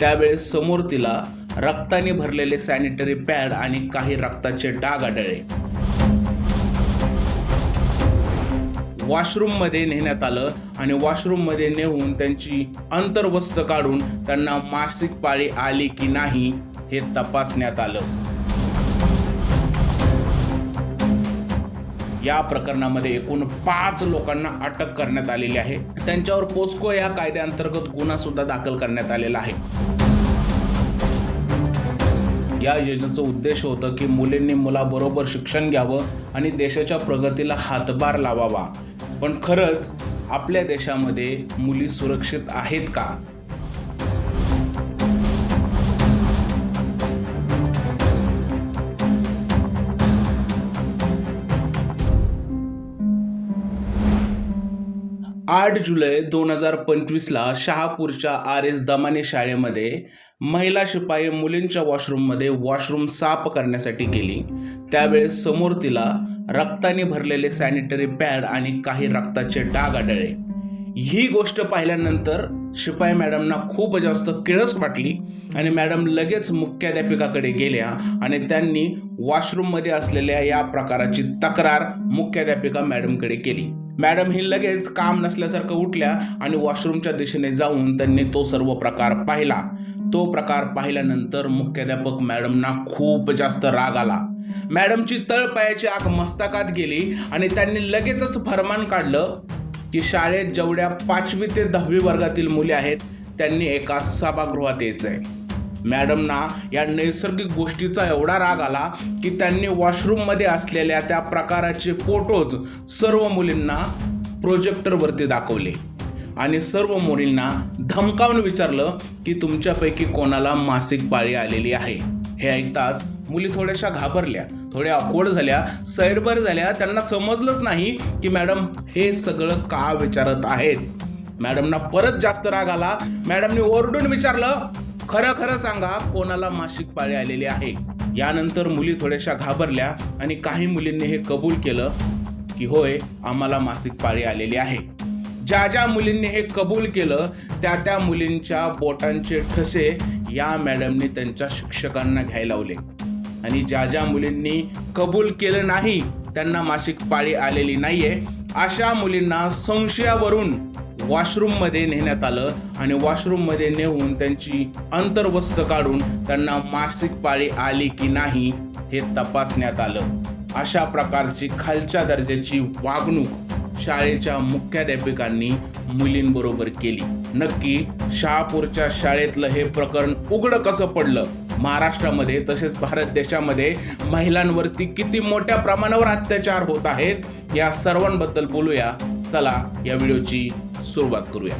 त्यावेळेस समोर तिला रक्ताने भरलेले सॅनिटरी पॅड आणि काही रक्ताचे डाग आढळले. वॉशरूममध्ये नेण्यात आलं आणि वॉशरूममध्ये नेऊन त्यांची अंतर्वस्त्र काढून त्यांना मासिक पाळी आली की नाही हे तपासण्यात आलं. या प्रकरणामध्ये एकूण पाच लोकांना अटक करण्यात आलेली आहे. त्यांच्यावर पोस्को या कायद्याअंतर्गत गुन्हा सुद्धा दाखल करण्यात आलेला आहे. या योजनेचं उद्देश होतं की मुलींनी मुलाबरोबर शिक्षण घ्यावं आणि देशाच्या प्रगतीला हातभार लावावा. पण खरंच आपल्या देशामध्ये मुली सुरक्षित आहेत का? आठ जुलै दोन हजार पंचवीसला शहापूरच्या आर एस दमाने शाळेमध्ये महिला शिपाई मुलींच्या वॉशरूममध्ये वॉशरूम साफ करण्यासाठी गेली. त्यावेळेस समोर तिला रक्ताने भरलेले सॅनिटरी पॅड आणि काही रक्ताचे डाग आढळले. ही गोष्ट पाहिल्यानंतर शिपाई मॅडमना खूप जास्त किळस वाटली आणि मॅडम लगेच मुख्याध्यापिकाकडे गेल्या आणि त्यांनी वॉशरूममध्ये असलेल्या या प्रकाराची तक्रार मुख्याध्यापिका मॅडमकडे केली. मॅडम ही लगेच काम नसल्यासारखं उठल्या आणि वॉशरूमच्या दिशेने जाऊन त्यांनी तो सर्व प्रकार पाहिला. तो प्रकार पाहिल्यानंतर मुख्याध्यापक मॅडमना खूप जास्त राग आला. मॅडमची तळपायाची आग मस्तकात गेली आणि त्यांनी लगेचच फरमान काढलं की शाळेत जेवढ्या पाचवी ते दहावी वर्गातील मुली आहेत त्यांनी एका सभागृहात यायचं आहे मॅडमना या नैसर्गिक गोष्टीचा एवढा राग आला की त्यांनी वॉशरूममध्ये असलेल्या त्या प्रकाराचे फोटोज सर्व मुलींना प्रोजेक्टरवरती दाखवले. आणि सर्व मुलींना धमकावून विचारलं की तुमच्यापैकी कोणाला मासिक पाळी आलेली आहे. हे ऐकताच मुली थोड्याशा घाबरल्या. थोड्या अकवड झाल्या सैरभर झाल्या. त्यांना समजलंच नाही की मॅडम हे सगळं का विचारत आहेत? मॅडमना परत जास्त राग आला. मॅडमने ओरडून विचारलं खरं खरं सांगा कोणाला मासिक पाळी आलेली आहे? यानंतर मुली थोड्याशा घाबरल्या आणि काही मुलींनी हे कबूल केलं की होय आम्हाला मासिक पाळी आलेली आहे. ज्या ज्या मुलींनी हे कबूल केलं त्या त्या मुलींच्या बोटांचे ठसे या मॅडमनी त्यांच्या शिक्षकांना घ्यायला लावले. आणि ज्या ज्या मुलींनी कबूल केलं नाही त्यांना मासिक पाळी आलेली नाहीये अशा मुलींना संशयावरून वॉशरूममध्ये नेण्यात आलं आणि वॉशरूममध्ये नेऊन त्यांची अंतर्वस्त्र काढून त्यांना मासिक पाळी आली की नाही हे तपासण्यात आलं. अशा प्रकारची खालच्या दर्जाची वागणूक शाळेच्या मुख्याध्यापिकांनी मुलींबरोबर केली. नक्की शहापूरच्या शाळेतलं हे प्रकरण उघड कसं पडलं? महाराष्ट्रामध्ये तसेच भारत देशामध्ये महिलांवरती किती मोठ्या प्रमाणावर अत्याचार होत आहेत या सर्वांबद्दल बोलूया. चला या व्हिडिओची सुरुवात करूया.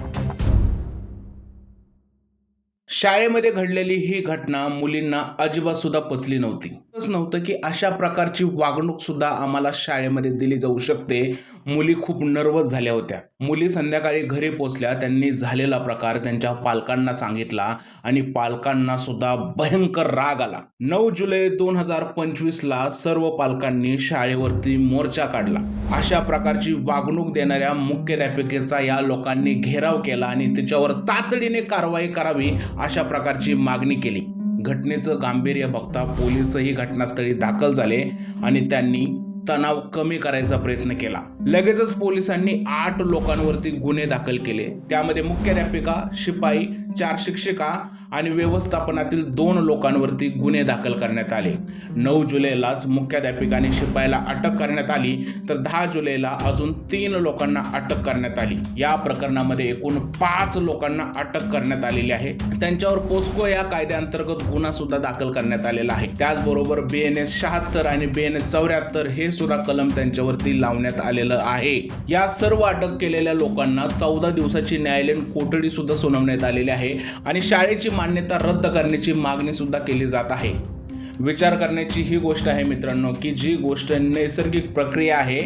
शाळेमध्ये घडलेली ही घटना मुलींना अजिबात सुद्धा पचली नव्हती. नव्हतं की अशा प्रकारची वागणूक सुद्धा आम्हाला शाळेमध्ये दिली जाऊ शकते. मुली खूप नर्वस झाल्या होत्या. मुली संध्याकाळी घरी पोचल्या त्यांनी झालेला प्रकार त्यांच्या पालकांना सांगितला आणि पालकांना सुद्धा भयंकर राग आला. नऊ जुलै दोन हजार पंचवीस ला सर्व पालकांनी शाळेवरती मोर्चा काढला. अशा प्रकारची वागणूक देणाऱ्या मुख्याध्यापिकेचा या लोकांनी घेराव केला आणि तिच्यावर तातडीने कारवाई करावी अशा प्रकारची मागणी केली. घटनेचं गांभीर्य बघता पोलीसही घटनास्थळी दाखल झाले आणि त्यांनी तणाव कमी करायचा प्रयत्न केला. लगेचच पोलिसांनी आठ लोकांवरती गुन्हे दाखल केले. त्यामध्ये मुख्याध्यापिका शिपाई चार शिक्षिका आणि व्यवस्थापनातील दोन लोकांवरती गुन्हे दाखल करण्यात आले. नऊ जुलैलाच मुख्याध्यापिका आणि शिपाईला अटक करण्यात आली तर दहा जुलैला अजून तीन लोकांना अटक करण्यात आली. या प्रकरणामध्ये एकूण पाच लोकांना अटक करण्यात आलेली आहे. त्यांच्यावर पोस्को या कायद्याअंतर्गत गुन्हा सुद्धा दाखल करण्यात आलेला आहे. त्याचबरोबर बी एन एस शहात्तर आणि बी एन एस चौऱ्याहत्तर हे सुद्धा कलम त्यांच्यावरती लावण्यात आलेलं आहे. या सर्व अटक केलेल्या लोकांना चौदा दिवसाची न्यायालयीन कोठडी सुद्धा सुनावण्यात आलेली आहे आणि शाळेची मान्यता रद्द करण्याची मागणी सुद्धा केली जात आहे. विचार करण्याची ही गोष्ट आहे मित्रांनो की जी गोष्ट नैसर्गिक प्रक्रिया आहे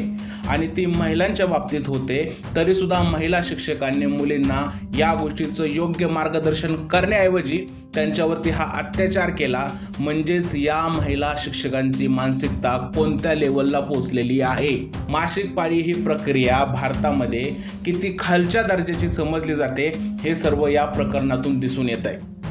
आणि ती महिलांच्या बाबतीत होते तरीसुद्धा महिला शिक्षकांनी मुलींना या गोष्टीचं योग्य मार्गदर्शन करण्याऐवजी त्यांच्यावरती हा अत्याचार केला. म्हणजेच या महिला शिक्षकांची मानसिकता कोणत्या लेवलला पोचलेली आहे? मासिक पाळी ही प्रक्रिया भारतामध्ये किती खालच्या दर्जाची समजली जाते हे सर्व या प्रकरणातून दिसून येत आहे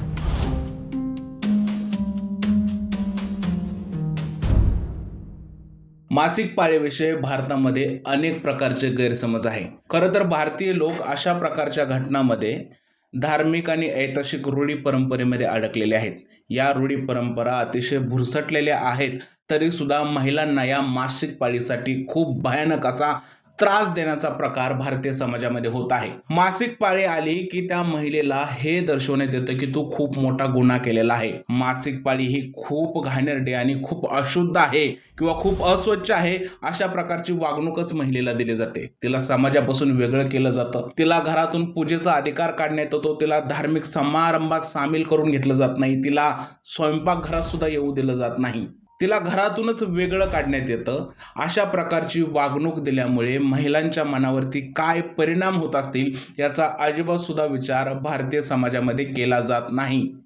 मासिक पाळीविषयी भारतामध्ये अनेक प्रकारचे गैरसमज आहे. खरं तर भारतीय लोक अशा प्रकारच्या घटनामध्ये धार्मिक आणि ऐतिहासिक रूढी परंपरेमध्ये अडकलेले आहेत. या रूढी परंपरा अतिशय भुरसटलेल्या आहेत तरीसुद्धा महिलांना या मासिक पाळीसाठी खूप भयानक असा त्रास देण्याचा प्रकार भारतीय समाजामध्ये होत आहे. मासिक पाळी आली की त्या महिलेला हे दर्शवण्यात येतं की तू खूप मोठा गुन्हा केलेला आहे. मासिक पाळी ही खूप घाणेरडी आणि खूप अशुद्ध आहे किंवा खूप अस्वच्छ आहे अशा प्रकारची वागणूकच महिलेला दिली जाते. तिला समाजापासून वेगळं केलं जातं. तिला घरातून पूजेचा अधिकार काढण्यात येतो. तिला धार्मिक समारंभात सामील करून घेतलं जात नाही. तिला स्वयंपाकघरात सुद्धा येऊ दिलं जात नाही. तिला घरातूनच वेगळं काढण्यात येतं. अशा प्रकारची वागणूक दिल्यामुळे महिलांच्या मनावरती काय परिणाम होत असतील याचा अजिबातसुद्धा विचार भारतीय समाजामध्ये केला जात नाही.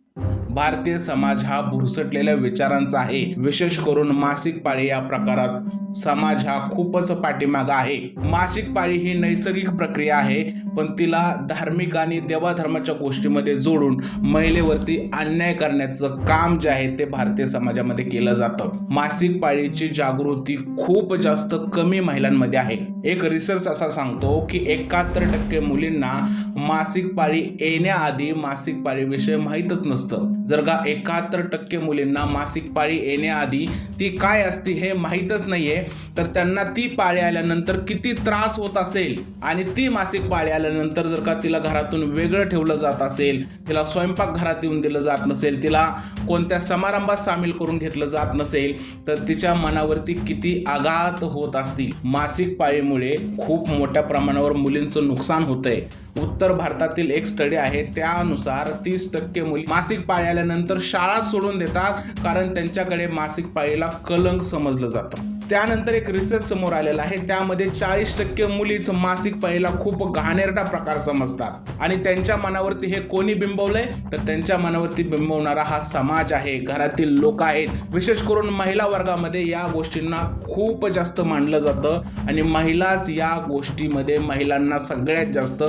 भारतीय समाज हा भुरसटलेल्या विचारांचा आहे. विशेष करून मासिक पाळी या प्रकारात. समाज हा खूपच पाठीमागा आहे. मासिक पाळी ही नैसर्गिक प्रक्रिया आहे पण तिला धार्मिक आणि देवाधर्माच्या गोष्टीमध्ये जोडून महिलेवरती अन्याय करण्याचं काम जे आहे ते भारतीय समाजामध्ये केलं जातं. मासिक पाळीची जागृती खूप जास्त कमी महिलांमध्ये आहे. एक रिसर्च असा सांगतो की एकाहत्तर टक्के मुलींना मासिक पाळी येण्याआधी मासिक पाळीविषयी माहीतच नसतं. जर का एकाहत्तर टक्के मुलींना मासिक पाळी येण्याआधी ती काय असते हे माहीतच नाही आहे तर त्यांना ती पाळी आल्यानंतर किती त्रास होत असेल आणि ती मासिक पाळी आल्यानंतर जर का तिला घरातून वेगळं ठेवलं जात असेल तिला स्वयंपाक घरात येऊन दिलं जात नसेल तिला कोणत्या समारंभात सामील करून घेतलं जात नसेल तर तिच्या मनावरती किती आघात होत असतील. मासिक पाळीमुळे खूप मोठ्या प्रमाणावर मुलींचं नुकसान होतंय. उत्तर भारतातील एक स्टडी आहे त्यानुसार तीस टक्के मुली मासिक पाळी आल्यानंतर शाळा सोडून देतात कारण त्यांच्याकडे मासिक पाळीला कलंक समजलं जातं. त्यानंतर एक रिसर्च समोर आलेला आहे. त्यामध्ये चाळीस टक्के मुलीच मासिक पाहिला खूप घाणेरडा प्रकार समजतात. आणि त्यांच्या मनावरती हे कोणी बिंबवलंय? तर त्यांच्या मनावरती बिंबवणारा हा समाज आहे. घरातील लोक आहेत. विशेष करून महिला वर्गामध्ये या गोष्टींना खूप जास्त मानलं जातं. आणि महिलाच या गोष्टीमध्ये महिलांना सगळ्यात जास्त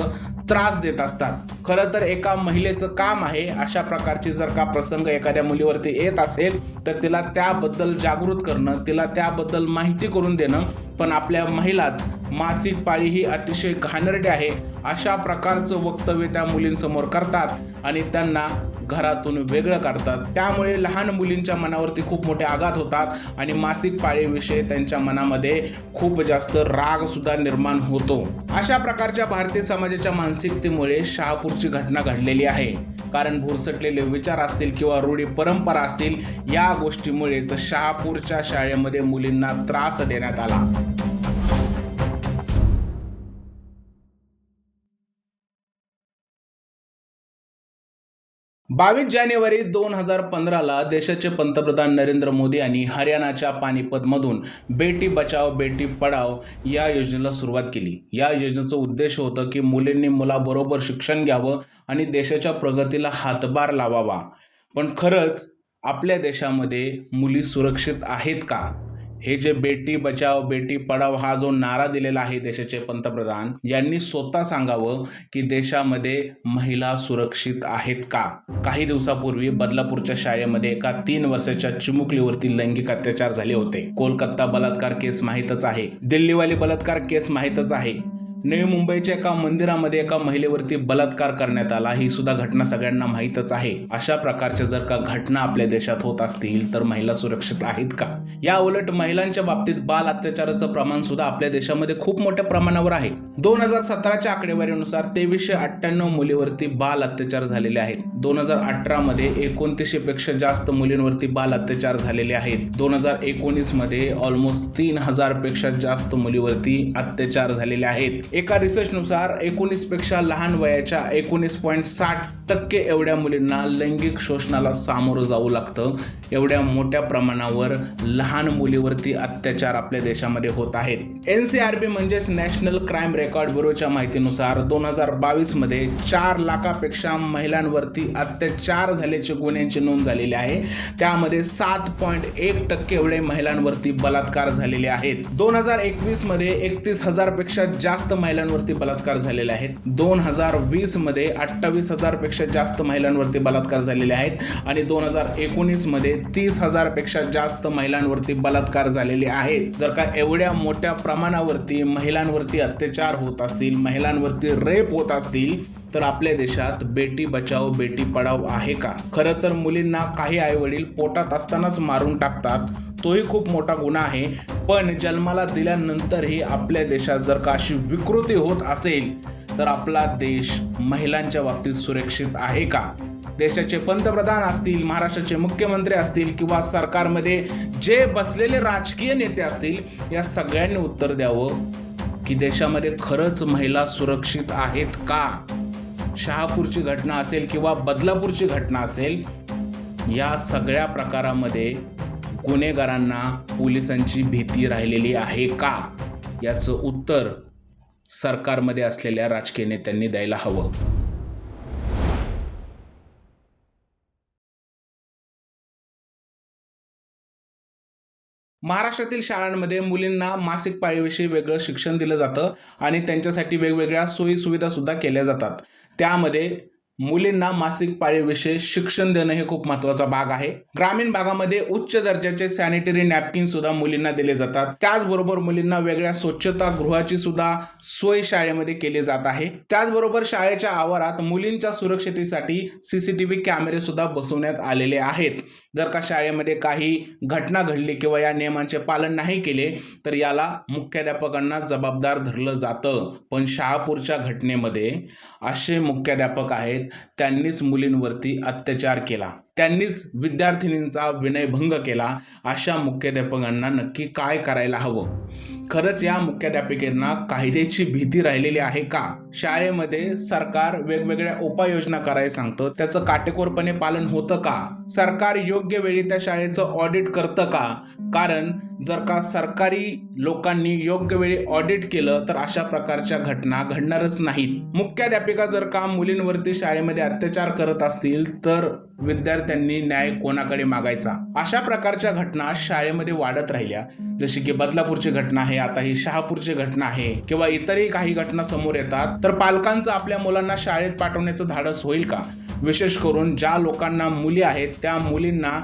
त्रास देत असतात. खरं तर एका महिलेचं काम आहे. अशा प्रकारची जर का प्रसंग एखाद्या मुलीवरती येत असेल तर तिला त्याबद्दल जागृत करणं तिला त्याबद्दल माहिती करून देणं पण आपल्या महिलाच मासिक पाळी ही अतिशय घाणेरडी आहे. अशा प्रकारचं वक्तव्य त्या मुलींसमोर करतात आणि त्यांना घरातून वेगळं काढतात. त्यामुळे लहान मुलींच्या मनावरती खूप मोठे आघात होतात आणि मासिक पाळीविषयी त्यांच्या मनामध्ये खूप जास्त राग सुद्धा निर्माण होतो. अशा प्रकारच्या भारतीय समाजाच्या मानसिकतेमुळे शहापूरची घटना घडलेली आहे. कारण भुरसटलेले विचार असतील किंवा रूढी परंपरा असतील या गोष्टीमुळेच शहापूरच्या शाळेमध्ये मुलींना त्रास देण्यात आला. बावीस जानेवारी दोन हजार पंधराला देशाचे पंतप्रधान नरेंद्र मोदी यांनी हरियाणाच्या पानिपतमधून बेटी बचाव बेटी पढाव या योजनेला सुरुवात केली. या योजनेचं उद्देश होतं की मुलींनी मुलाबरोबर शिक्षण घ्यावं आणि देशाच्या प्रगतीला हातभार लावावा. पण खरंच आपल्या देशामध्ये मुली सुरक्षित आहेत का? हे जे बेटी बचाव बेटी पढाव हा जो नारा दिलेला आहे देशाचे पंतप्रधान यांनी स्वतः सांगावं की देशामध्ये महिला सुरक्षित आहेत का? काही दिवसापूर्वी बदलापूरच्या शाळेमध्ये एका तीन वर्षाच्या चिमुकलीवरती लैंगिक अत्याचार झाले होते. कोलकाता बलात्कार केस माहीतच आहे. दिल्लीवाली बलात्कार केस माहीतच आहे. नवी मुंबईच्या एका मंदिरामध्ये एका महिलेवरती बलात्कार करण्यात आला. ही सुद्धा घटना सगळ्यांना माहीतच आहे. अशा प्रकारच्या जर का घटना आपल्या देशात होत असतील तर महिला सुरक्षित आहेत का? या उलट महिलांच्या बाबतीत बाल अत्याचाराचं प्रमाण सुद्धा आपल्या देशामध्ये खूप मोठ्या प्रमाणावर आहे. दोन हजार सतराच्या आकडेवारीनुसार तेवीसशे अठ्ठ्याण्णव मुलीवरती बाल अत्याचार झालेले आहेत. दोन हजार अठरा मध्ये एकोणतीसशे पेक्षा जास्त मुलींवरती बाल अत्याचार झालेले आहेत. दोन हजार एकोणीसमध्ये ऑलमोस्ट तीन हजारपेक्षा जास्त मुलीवरती अत्याचार झालेले आहेत. एका रिसर्चनुसार एकोणीसपेक्षा लहान वयाच्या एकोणीस पॉईंट साठ टक्के एवढ्या मुलींना लैंगिक शोषणाला सामोरं जावं लागतं. एवढ्या मोठ्या प्रमाणावर लहान मुलीवरती अत्याचार आपल्या देशामध्ये होत आहेत. एन सी आर बी म्हणजेच नॅशनल क्राईम रेकॉर्ड ब्युरोच्या माहितीनुसार दोन हजार बावीसमध्ये चार लाखापेक्षा महिलांवरती अत्याचार झाल्याचे गुन्ह्यांची नोंद झालेली आहे. त्यामध्ये सात पॉईंट एक टक्के एवढे महिलांवरती बलात्कार झालेले आहेत. दोन हजार एकवीसमध्ये एकतीस हजारपेक्षा जास्त महिलांवरती बलात्कार झालेले आहेत. दोन हजार वीसमध्ये अठ्ठावीस हजारपेक्षा जास्त महिलांवरती बलात्कार झालेले आहेत आणि दोन हजार एकोणीसमध्ये तीस हजारपेक्षा जास्त महिलांवरती बलात्कार झालेले आहेत जर का एवढ्या मोठ्या प्रमाणावरती महिलांवरती अत्याचार होत असतील महिलांवरती रेप होत असतील तर आपल्या देशात बेटी बचाओ बेटी पढाओ आहे का? खरं तर मुलींना काही आईवडील पोटात असतानाच मारून टाकतात. तोही खूप मोठा गुन्हा आहे. पण जन्माला दिल्यानंतरही आपल्या देशात जर का अशी विकृती होत असेल तर आपला देश महिलांच्या बाबतीत सुरक्षित आहे का? देशाचे पंतप्रधान असतील महाराष्ट्राचे मुख्यमंत्री असतील किंवा सरकारमध्ये जे बसलेले राजकीय नेते असतील या सगळ्यांनी उत्तर द्यावं की देशामध्ये खरंच महिला सुरक्षित आहेत का? शहापूरची घटना असेल किंवा बदलापूरची घटना असेल या सगळ्या प्रकारामध्ये गुन्हेगारांना पोलिसांची भीती राहिलेली आहे का? याचं उत्तर सरकारमध्ये असलेल्या राजकीय नेत्यांनी द्यायला हवं. महाराष्ट्रातील शाळांमध्ये मुलींना मासिक पाळीविषयी वेगळं शिक्षण दिलं जातं आणि त्यांच्यासाठी वेगवेगळ्या सोयी सुविधा सुद्धा केल्या जातात. त्यामध्ये मुलींना मासिक पाळीविषयी शिक्षण देणं हे खूप महत्त्वाचा भाग आहे. ग्रामीण भागामध्ये उच्च दर्जाचे सॅनिटरी नॅपकिन सुद्धा मुलींना दिले जातात. त्याचबरोबर मुलींना वेगळ्या स्वच्छता गृहाची सुद्धा सोय शाळेमध्ये केली जात आहे. त्याचबरोबर शाळेच्या आवारात मुलींच्या सुरक्षतेसाठी सीसीटीव्ही कॅमेरे सुद्धा बसवण्यात आलेले आहेत. जर का शाळेमध्ये काही घटना घडली किंवा या नियमांचे पालन नाही केले तर याला मुख्याध्यापकांना जबाबदार धरलं जातं. पण शहापूरच्या घटनेमध्ये असे मुख्याध्यापक आहेत त्यांनीच मुलींवरती अत्याचार केला. त्यांनीच विद्यार्थिनींचा विनयभंग केला. अशा मुख्याध्यापकांना नक्की काय करायला हवं? खरंच या मुख्याध्यापिकेंना कायद्याची भीती राहिलेली आहे का? शाळेमध्ये सरकार वेगवेगळ्या उपाययोजना करायला सांगतं. त्याचं काटेकोरपणे पालन होतं का? सरकार योग्य वेळी त्या शाळेचं ऑडिट करतं का? कारण जर का सरकारी लोकांनी योग्य वेळी ऑडिट केलं तर अशा प्रकारच्या घटना घडणारच नाहीत. मुख्याध्यापिका जर का मुलींवरती शाळेमध्ये अत्याचार करत असतील तर विद्यार्थ्यांनी न्याय कोणाकडे मागायचा? अशा प्रकारच्या घटना शाळेमध्ये वाढत राहिल्या. जशी की बदलापूरची घटना आहे आता ही शहापूरची घटना आहे किंवा इतरही काही घटना समोर येतात तर पालकांचं आपल्या मुलांना शाळेत पाठवण्याचं धाडस होईल का? विशेष करून ज्या लोकांना मुली आहेत त्या मुलींना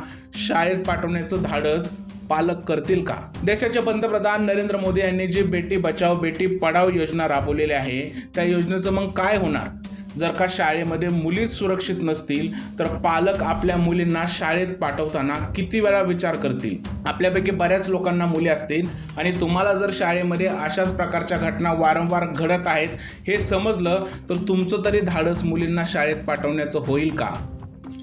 शाळेत पाठवण्याचं धाडस पालक करतील का? देशाचे पंतप्रधान नरेंद्र मोदी यांनी जी बेटी बचाव बेटी पढाव योजना राबवलेली आहे त्या योजनेचं मग काय होणार? जर का शाळेमध्ये मुलीच सुरक्षित नसतील तर पालक आपल्या मुलींना शाळेत पाठवताना किती वेळा विचार करतील? आपल्यापैकी बऱ्याच लोकांना मुली असतील आणि तुम्हाला जर शाळेमध्ये अशाच प्रकारच्या घटना वारंवार घडत आहेत हे समजलं तर तुमचं तरी धाडस मुलींना शाळेत पाठवण्याचं होईल का?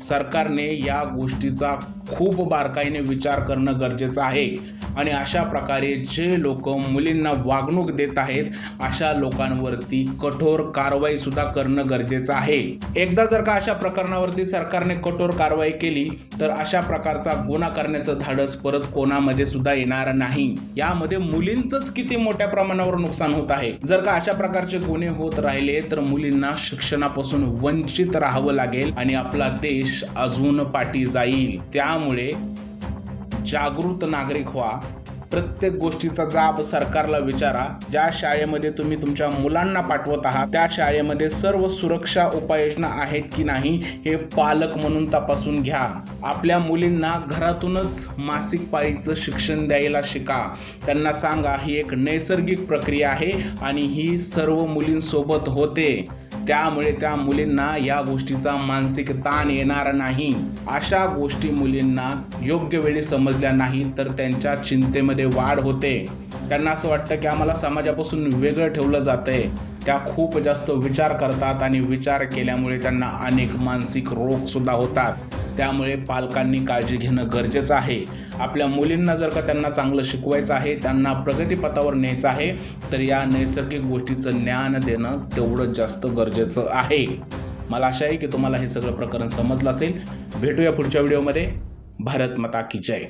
सरकारने या गोष्टीचा खूप बारकाईने विचार करणं गरजेचं आहे. आणि अशा प्रकारे जे लोक मुलींना वागणूक देत आहेत अशा लोकांवरती कठोर कारवाई सुद्धा करणं गरजेचं आहे. एकदा जर का अशा प्रकरणावरती सरकारने कठोर कारवाई केली तर अशा प्रकारचा गुन्हा करण्याचं धाडस परत कोणामध्ये सुद्धा येणार नाही. यामध्ये मुलींचंच किती मोठ्या प्रमाणावर नुकसान होत आहे. जर का अशा प्रकारचे गुन्हे होत राहिले तर मुलींना शिक्षणापासून वंचित राहावं लागेल आणि आपला देश अजून पाठी जाईल. त्यामुळे जागृत नागरिक व्हा. प्रत्येक गोष्टीचा जाब सरकारला विचारा. ज्या शाळेमध्ये तुम्ही तुमच्या मुलांना पाठवत आहात त्या शाळेमध्ये सर्व सुरक्षा उपाययोजना आहेत की नाही हे पालक म्हणून तपासून घ्या. आपल्या मुलींना घरातूनच मासिक पाळीचं शिक्षण द्यायला शिका. त्यांना सांगा ही एक नैसर्गिक प्रक्रिया आहे आणि ही सर्व मुलींसोबत होते. त्यामुळे त्या मुलींना या गोष्टीचा मानसिक ताण येणार नाही. अशा गोष्टी मुलींना योग्य वेळी समजल्या नाही तर त्यांच्या चिंतेमध्ये वाढ होते. त्यांना असं वाटतं की आम्हाला समाजापासून वेगळं ठेवलं जातंय. त्या खूप जास्त विचार करतात आणि विचार केल्यामुळे त्यांना अनेक मानसिक रोगसुद्धा होतात. त्यामुळे पालकांनी काळजी घेणं गरजेचं आहे. आपल्या मुलींना जर का त्यांना चांगलं शिकवायचं आहे त्यांना प्रगतीपथावर न्यायचं आहे तर या नैसर्गिक गोष्टीचं ज्ञान देणं तेवढं जास्त गरजेचं आहे. मला आशा आहे की तुम्हाला हे सगळं प्रकरण समजलं असेल. भेटूया पुढच्या व्हिडिओमध्ये. भारत माता की जय.